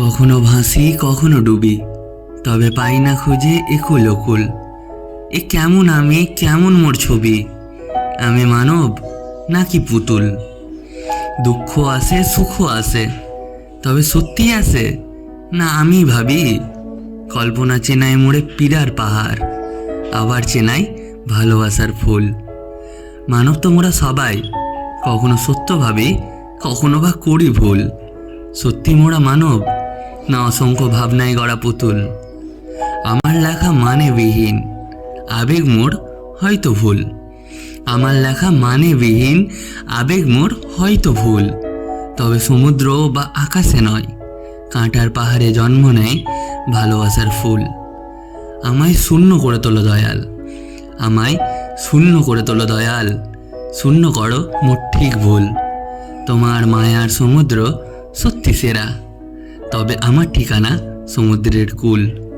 কখনো ভাসি, কখনো ডুবি। তবে পাই না খুঁজে একুল ওকুল এ কেমন আমি, কেমন মোর ছবি? আমি মানব নাকি পুতুল? দুঃখ আসে সুখ আসে তবে সত্যি আসে না আমি ভাবি? কল্পনা চেনাই মোড়ে পীড়ার পাহাড়, আবার চেনাই ভালোবাসার ফুল। মানব তো মোরা সবাই, কখনো সত্য ভাবি, কখনো বা করি ভুল। সত্যি মোরা মানব না অসংখ্য ভাবনায় গড়া পুতুল। আমার লেখা মানে বিহীন আবেগ মোর হয়তো ভুল। আমার লেখা মানে বিহীন আবেগ মোর হয়তো ভুল। তবে সমুদ্র বা আকাশে নয়। কাঁটার পাহাড়ে জন্ম নেয় ভালোবাসার ফুল। আমায় শূন্য করে তোলো দয়াল। আমায় শূন্য করে তোলো দয়াল। শূন্য করো মোর ঠিক ভুল। তোমার মায়ার সমুদ্র সত্যি সেরা। তবে আমার ঠিকানা সমুদ্রের কূল।